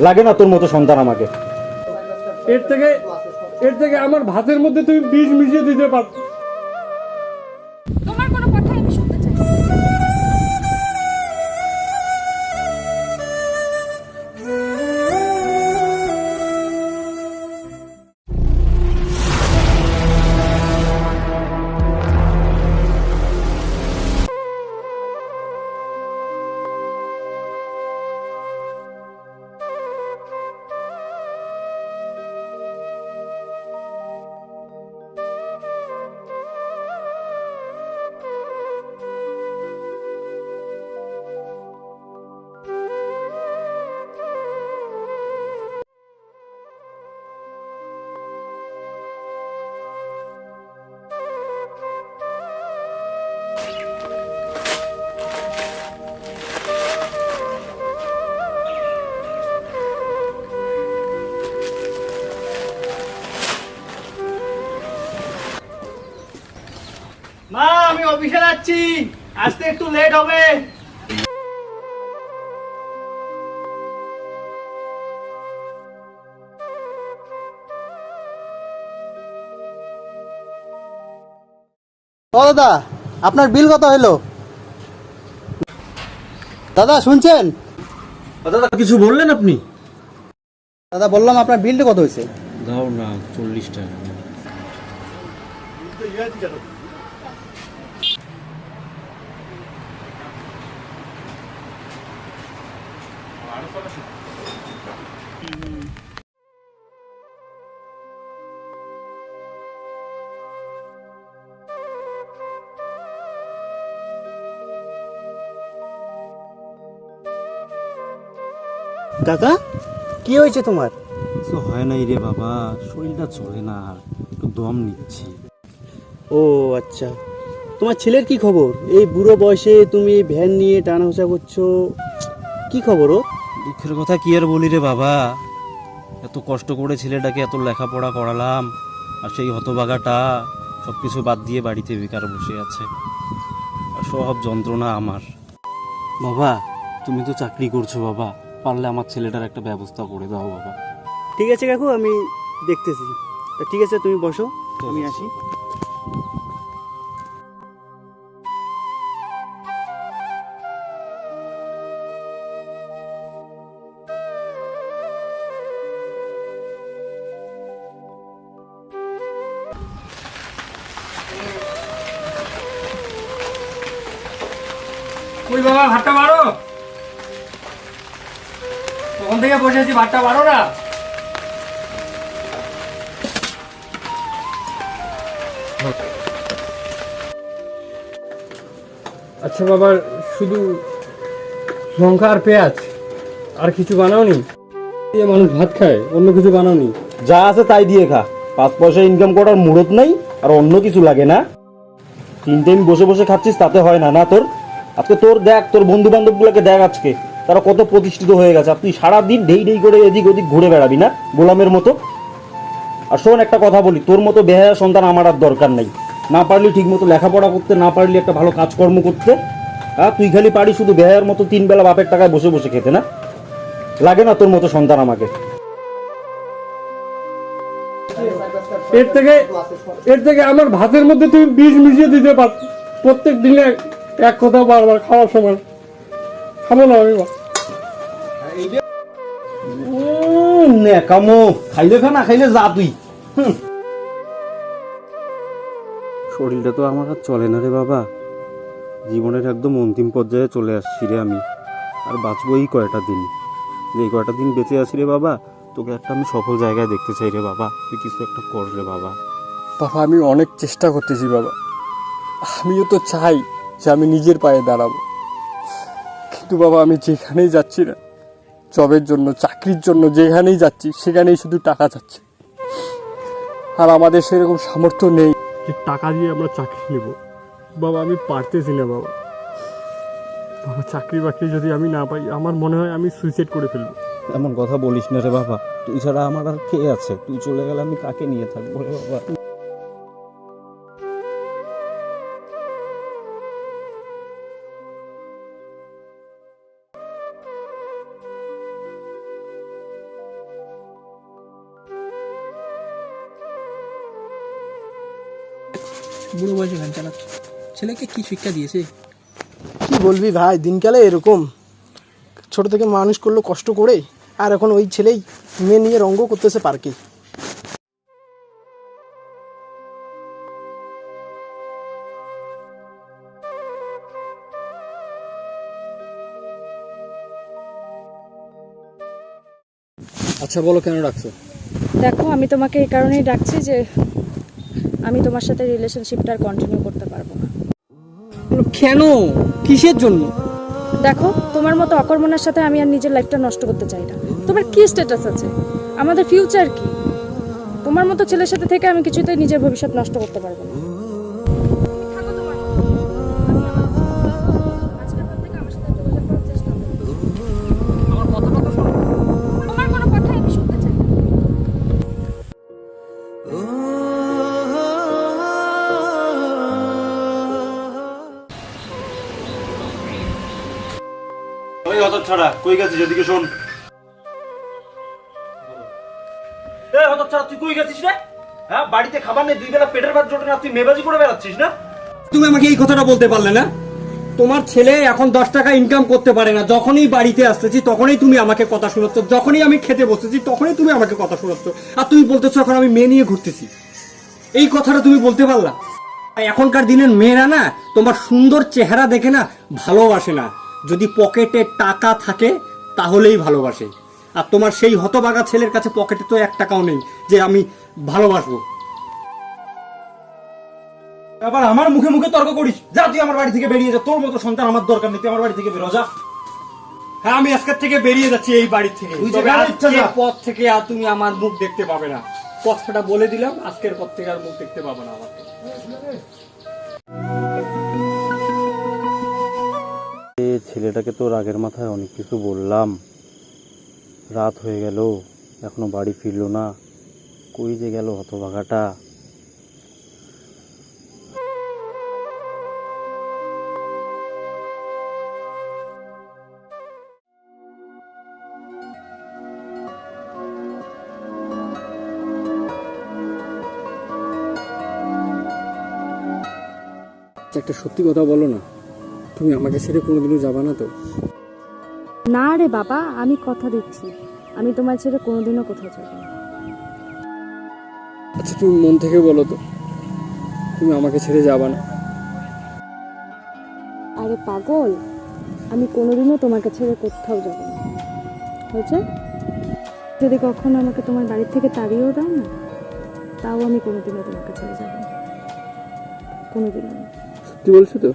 লাগে না তোর মতো সন্তান আমাকে। এর থেকে এর থেকে আমার ভাতের মধ্যে তুমি বীজ মিশিয়ে দিতে পার। মা আমি অফিসে যাচ্ছি। আসতে একটু লেট হবে। ও দাদা আপনার বিল কত হলো দাদা শুনছেন? দাদা কিছু বললেন আপনি? দাদা বললাম আপনার বিলটা কত হয়েছে? দাও না চল্লিশ টাকা। কাকা কি হয়েছে তোমার? কিছু হয় নাই রে বাবা শরীরটা চলে না আর একটু দম নিচ্ছি। ও আচ্ছা। তোমার ছেলের কি খবর? এই বুড়ো বয়সে তুমি ভ্যান নিয়ে টানা হোসা করছ কি খবর ও দুঃখের কথা কি আর বলি রে বাবা? এত কষ্ট করে ছেলেটাকে এত লেখাপড়া করালাম আর সেই হতবাগাটা সব কিছু বাদ দিয়ে বাড়িতে বেকার বসে আছে। আর সব যন্ত্রণা আমার। বাবা তুমি তো চাকরি করছ বাবা। পারলে আমার ছেলেটার একটা ব্যবস্থা করে দাও বাবা। ঠিক আছে কাকু আমি দেখতেছি। তা ঠিক আছে তুমি বসো আমি আসি। ওই বাবা ভাতটা বাড়ো। তখন থেকে বসে আছি ভাতটা বাড়ো না। আচ্ছা বাবা শুধু লঙ্কা আর পেঁয়াজ আর কিছু বানাওনি? দিয়ে মানুষ ভাত খায় অন্য কিছু বানাওনি? যা আছে তাই দিয়ে খা। পাঁচ পয়সা ইনকাম করার মুরত নাই আর অন্য কিছু লাগে না। তিন টাইম বসে বসে খাচ্ছিস তাতে হয় না না তোর? আজকে তোর দেখ, তোর বন্ধু বান্ধব গুলোকে দেখ আজকে। তারা কত প্রতিষ্ঠিত হয়ে গেছে। আর তুই সারাদিন ঢেই ঢেই করে এদিক ওদিক ঘুরে বেড়াবি না, গোলামের মতো? আর শোন, একটা কথা বলি, তোর মতো বেহায়া সন্তান আমার আর দরকার নাই। না পারলি ঠিক মতো লেখাপড়া করতে, না পারলি একটা ভালো কাজকর্ম করতে হ্যাঁ তুই খালি পারি শুধু বেহায়ার মতো তিন বেলা বাপের টাকায় বসে বসে খেতে, না? লাগে না তোর মতো সন্তান আমাকে। এর থেকে এর থেকে আমার ভাতের মধ্যে তুমি বীজ মিশিয়ে দিতে পার প্রত্যেক দিনে এক কথা বারবার খাওয়ার সময় খাব না আমি বা। খাইলে খা না খাইলে যা তুই হুম। শরীরটা তো আমার আর চলে না রে বাবা। জীবনের একদম অন্তিম পর্যায়ে চলে আসছি রে আমি। আর বাঁচবো এই কয়টা দিন? যে কয়টা দিন বেঁচে আছি রে বাবা তোকে একটা আমি সফল জায়গায় দেখতে চাই রে বাবা। তুই কিছু একটা কর রে বাবা। বাবা আমি অনেক চেষ্টা করতেছি বাবা। আমিও তো চাই। যে আমি নিজের পায়ে দাঁড়াবো। কিন্তু বাবা, আমি যেখানেই যাচ্ছি না, জবের জন্য, চাকরির জন্য, যেখানেই যাচ্ছি, সেখানেই শুধু টাকা যাচ্ছে আর আমাদের সেরকম সামর্থ্য নেই যে টাকা দিয়ে আমরা চাকরি নেব। বাবা, আমি পারতেছি না বাবা। বাবা, চাকরি বাকরি যদি আমি না পাই, আমার মনে হয় আমি সুইসাইড করে ফেলব। এমন কথা বলিস না রে বাবা। তুই ছাড়া আমার আর কে আছে? তুই চলে গেলে আমি কাকে নিয়ে থাকব রে বাবা? বুড়ো বয়সে ভ্যান চালাচ্ছে ছেলেকে কি শিক্ষা দিয়েছে? কি বলবি ভাই দিনকালে এরকম। ছোট থেকে মানুষ করল কষ্ট করে আর এখন ওই ছেলেই মেয়ে নিয়ে রঙ্গ করতেছে পার্কে। আচ্ছা বলো কেন ডাকছো? দেখো আমি তোমাকে এই কারণেই ডাকছি যে আমি তোমার সাথে রিলেশনশিপটা আর কন্টিনিউ করতে পারব না। কেন? কিসের জন্য? দেখো তোমার মতো অকর্মণের সাথে আমি আর নিজের লাইফটা নষ্ট করতে চাই না। তোমার কি স্ট্যাটাস আছে? আমাদের ফিউচার কি? তোমার মতো ছেলের সাথে থেকে আমি কিছুতেই নিজের ভবিষ্যৎ নষ্ট করতে পারব না। ছাড়া, কই গেছিস এদিকে শোন। এই ছাড়া তুই কই গেছিস রে? হ্যাঁ বাড়িতে খাবার নেই, দুই বেলা পেটের ভাত জোটে না, তুই মেবাজি করে বেড়াচ্ছিস না? তুমি আমাকে এই কথাটা বলতে পারলে না? তোমার ছেলে এখন দশ টাকা ইনকাম করতে পারে না। যখনই বাড়িতে আসতেছি, তখনই তুমি আমাকে কথা শোনাচ্ছ। যখনই আমি খেতে বসতেছি, তখনই তুমি আমাকে কথা শোনাচ্ছ। আর তুমি বলতেছো, এখন আমি মেয়ে নিয়ে ঘুরতেছি। এই কথাটা তুমি বলতে পারলা? এখনকার দিনের মেয়েরা না, তোমার সুন্দর চেহারা দেখে না, ভালোবাসে না। যদি পকেটে টাকা থাকে তাহলেই ভালোবাসে। আর তোমার সেই হতবাগা ছেলের কাছে পকেটে তো এক টাকাও নেই যে আমি ভালোবাসবো। আবার আমার মুখে মুখে তর্ক করিস। যা তুই আমার বাড়ি থেকে বেরিয়ে যা। তোর মতো সন্তান আমার দরকার নেই। তুই আমার বাড়ি থেকে বেরো যা। হ্যাঁ আমি আজকের থেকে বেরিয়ে যাচ্ছি এই বাড়ি থেকে। পর থেকে আর তুমি আমার মুখ দেখতে পাবে না। কথাটা বলে দিলাম আজকের পর থেকে আর মুখ দেখতে পাবে না আমার ছেলেটাকে তো রাগের মাথায় অনেক কিছু বললাম। রাত হয়ে গেল, এখনও বাড়ি ফিরলো না। কই যে গেল হতভাগাটা? একটা সত্যি কথা বলো না। তুমি আমাকে ছেড়ে কোনোদিনও যাবা না তো? না রে বাবা আমি কথা দিচ্ছি। আমি তোমার ছেড়ে কোনোদিনও কোথাও যাব না। আচ্ছা তুমি মন থেকে বলো তো তুমি আমাকে ছেড়ে যাবা না। আরে পাগল আমি কোনোদিনও তোমাকে ছেড়ে কোথাও যাব না। হয়েছে? যদি কখনো আমাকে তোমার বাড়ি থেকে তাড়িয়েও দাও না তাও আমি কোনোদিনও তোমাকে ছেড়ে যাব না। কোনোদিনও সত্যি বলছো তো?